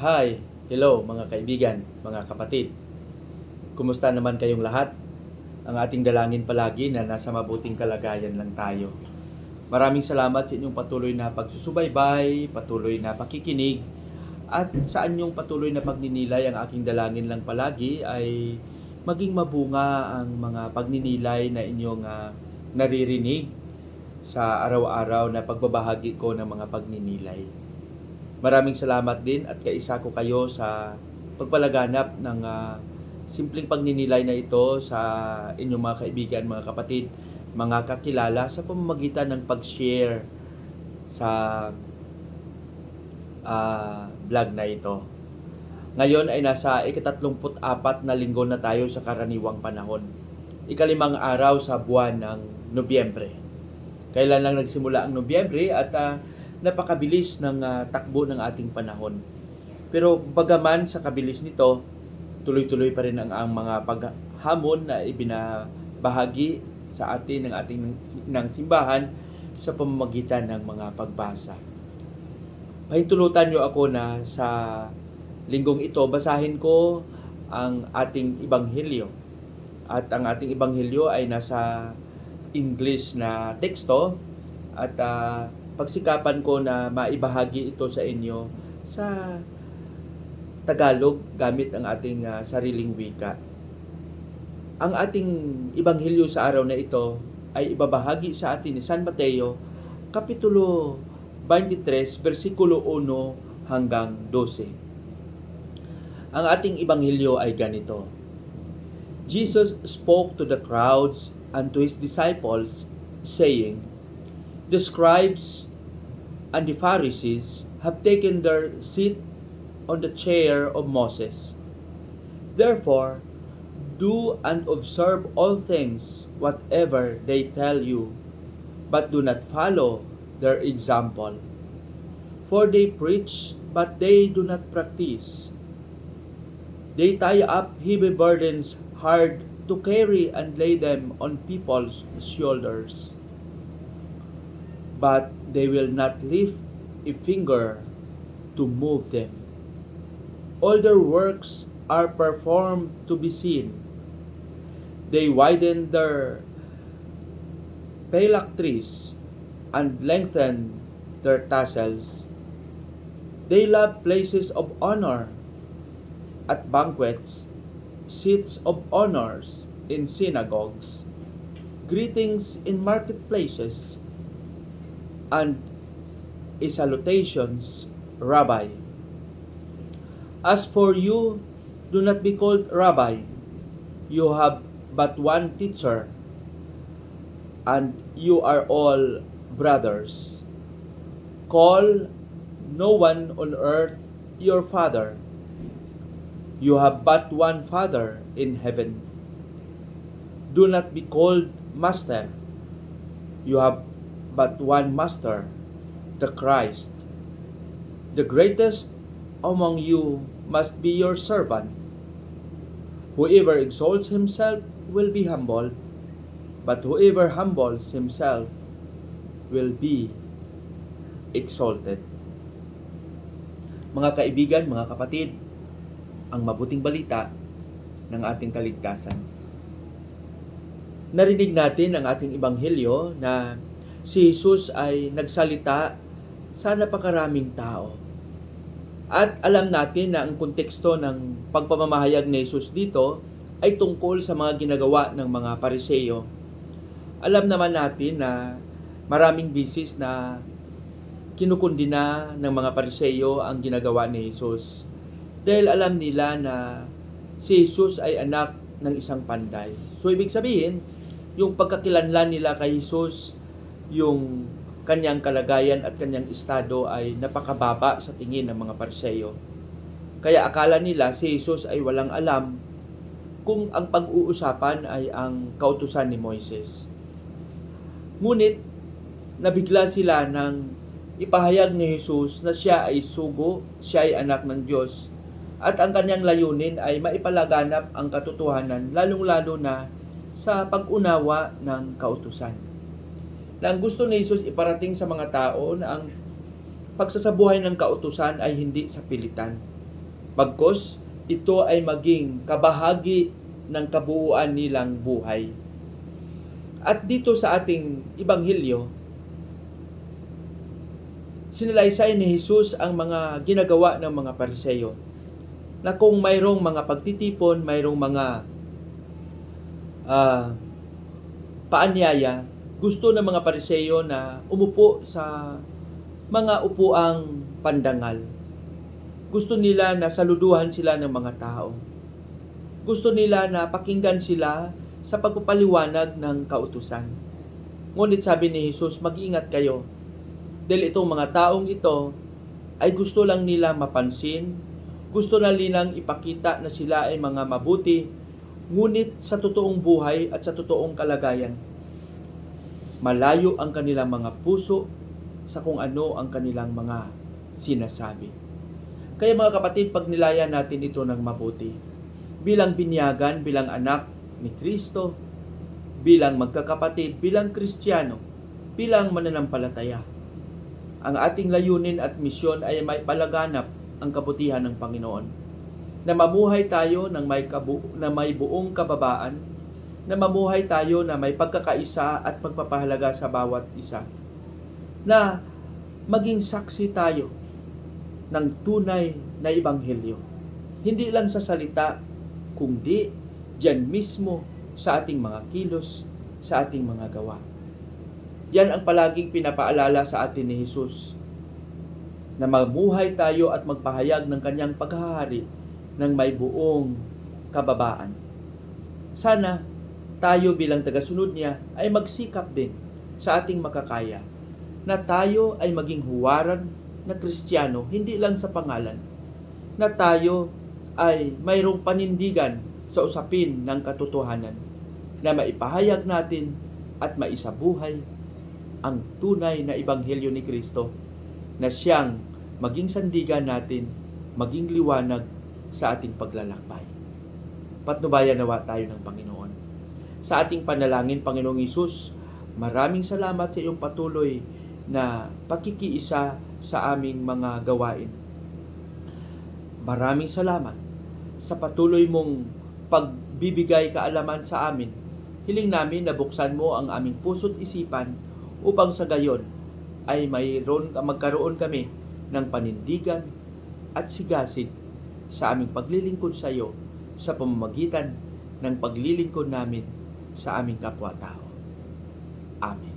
Hi, hello mga kaibigan, mga kapatid. Kumusta naman kayong lahat? Ang ating dalangin palagi na nasa mabuting kalagayan lang tayo. Maraming salamat sa inyong patuloy na pagsusubaybay, patuloy na pakikinig, at sa inyong patuloy na pagninilay ang aking dalangin lang palagi ay maging mabunga ang mga pagninilay na inyong ah, naririnig sa araw-araw na pagbabahagi ko ng mga pagninilay. Maraming salamat din at kaisa ko kayo sa pagpalaganap ng ah, simpleng pagninilay na ito sa inyong mga kaibigan, mga kapatid, mga kakilala sa pamamagitan ng pag-share sa ah, vlog na ito. Ngayon ay nasa ikatatlumput-apat na linggo na tayo sa karaniwang panahon. Ikalimang araw sa buwan ng Nobyembre. Kailan lang nagsimula ang Nobyembre at ah, napakabilis ng ah, takbo ng ating panahon. Pero bagaman sa kabilis nito, tuloy-tuloy pa rin ang, ang mga paghamon na ibinabahagi sa atin ng ating ng simbahan sa pamamagitan ng mga pagbasa. Pahintulutan niyo ako na sa linggong ito basahin ko ang ating ibanghilyo. At ang ating ibanghilyo ay nasa English na teksto at ah, pagsikapan ko na maibahagi ito sa inyo sa Tagalog gamit ang ating ah, sariling wika. Ang ating ibanghilyo sa araw na ito ay ibabahagi sa atin ni San Mateo kapitulo 23 bersikulo 1 hanggang 12. Ang ating ibanghilyo ay ganito. Jesus spoke to the crowds and to his disciples saying, The scribes and the Pharisees have taken their seat on the chair of Moses. Therefore, do and observe all things whatever they tell you, but do not follow their example. For they preach, but they do not practice. They tie up heavy burdens hard to carry and lay them on people's shoulders. But they will not lift a finger to move them. All their works are performed to be seen. They widen their phylacteries and lengthen their tassels. They love places of honor at banquets, seats of honors in synagogues, greetings in marketplaces, and salutations, Rabbi. As for you, do not be called Rabbi. You have but one teacher, and you are all brothers. Call no one on earth your father. You have but one Father in heaven. Do not be called Master. You have but one Master, the Christ. The greatest among you must be your servant. Whoever exalts himself will be humbled, but whoever humbles himself will be exalted. Mga kaibigan, mga kapatid, ang mabuting balita ng ating kaligtasan. Narinig natin ang ating ibanghilyo na si Jesus ay nagsalita sa napakaraming tao. At alam natin na ang konteksto ng pagpamamahayag ni Jesus dito ay tungkol sa mga ginagawa ng mga pariseyo. Alam naman natin na maraming bisis na kinukundina ng mga pariseyo ang ginagawa ni Jesus dahil alam nila na si Jesus ay anak ng isang panday. So ibig sabihin, yung pagkakilanlan nila kay Jesus, yung kanyang kalagayan at kanyang estado ay napakababa sa tingin ng mga parseyo. Kaya akala nila si Jesus ay walang alam kung ang pag-uusapan ay ang kautusan ni Moises. Ngunit, nabigla sila ng ipahayag ni Jesus na siya ay sugo, siya ay anak ng Diyos, at ang kanyang layunin ay maipalaganap ang katotohanan lalong-lalo na sa pag-unawa ng kautusan. Na ang gusto ni Jesus iparating sa mga tao na ang pagsasabuhay ng kautusan ay hindi sa pilitan. Pagkos, ito ay maging kabahagi ng kabuuan nilang buhay. At dito sa ating Ibanghilyo, sinalaysay ni Jesus ang mga ginagawa ng mga pariseyo na kung mayroong mga pagtitipon, mayroong mga ah, paanyaya, gusto ng mga pariseyo na umupo sa mga upuang pandangal. Gusto nila na saluduhan sila ng mga tao. Gusto nila na pakinggan sila sa pagpapaliwanag ng kautusan. Ngunit sabi ni Jesus, mag-ingat kayo dahil itong mga taong ito ay gusto lang nila mapansin, gusto na nilang ipakita na sila ay mga mabuti, ngunit sa totoong buhay at sa totoong kalagayan, malayo ang kanilang mga puso sa kung ano ang kanilang mga sinasabi. Kaya mga kapatid, pag nilaya natin ito ng mabuti, bilang binyagan, bilang anak ni Kristo, bilang magkakapatid, bilang Kristiyano, bilang mananampalataya, ang ating layunin at misyon ay may palaganap ang kabutihan ng Panginoon. Na mamuhay tayo ng may, kabu- na may buong kababaan, na mamuhay tayo na may pagkakaisa at pagpapahalaga sa bawat isa. Na maging saksi tayo ng tunay na ibanghelyo. Hindi lang sa salita, kundi diyan mismo sa ating mga kilos, sa ating mga gawa. Yan ang palaging pinapaalala sa atin ni Jesus na mamuhay tayo at magpahayag ng kanyang paghahari ng may buong kababaan. Sana tayo bilang tagasunod niya ay magsikap din sa ating makakaya na tayo ay maging huwaran na Kristiyano hindi lang sa pangalan na tayo ay mayroong panindigan sa usapin ng katotohanan na maipahayag natin at maisabuhay ang tunay na ebanghelyo ni Kristo na siyang maging sandigan natin, maging liwanag sa ating paglalakbay. Patnubayan nawa tayo ng Panginoon. Sa ating panalangin, Panginoong Isus, maraming salamat sa iyong patuloy na pakikiisa sa aming mga gawain. Maraming salamat sa patuloy mong pagbibigay kaalaman sa amin. Hiling namin na buksan mo ang aming puso't isipan upang sa gayon ay mayroon magkaroon kami ng panindigan at sigasig sa aming paglilingkod sa iyo sa pamamagitan ng paglilingkod namin sa aming kapwa-tao. Amen.